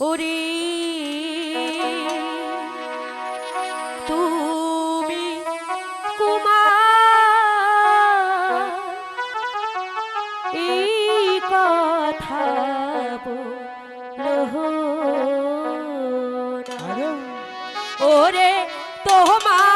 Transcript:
ওরে তুমি কুমার এই কথা বলো ওরে তোমার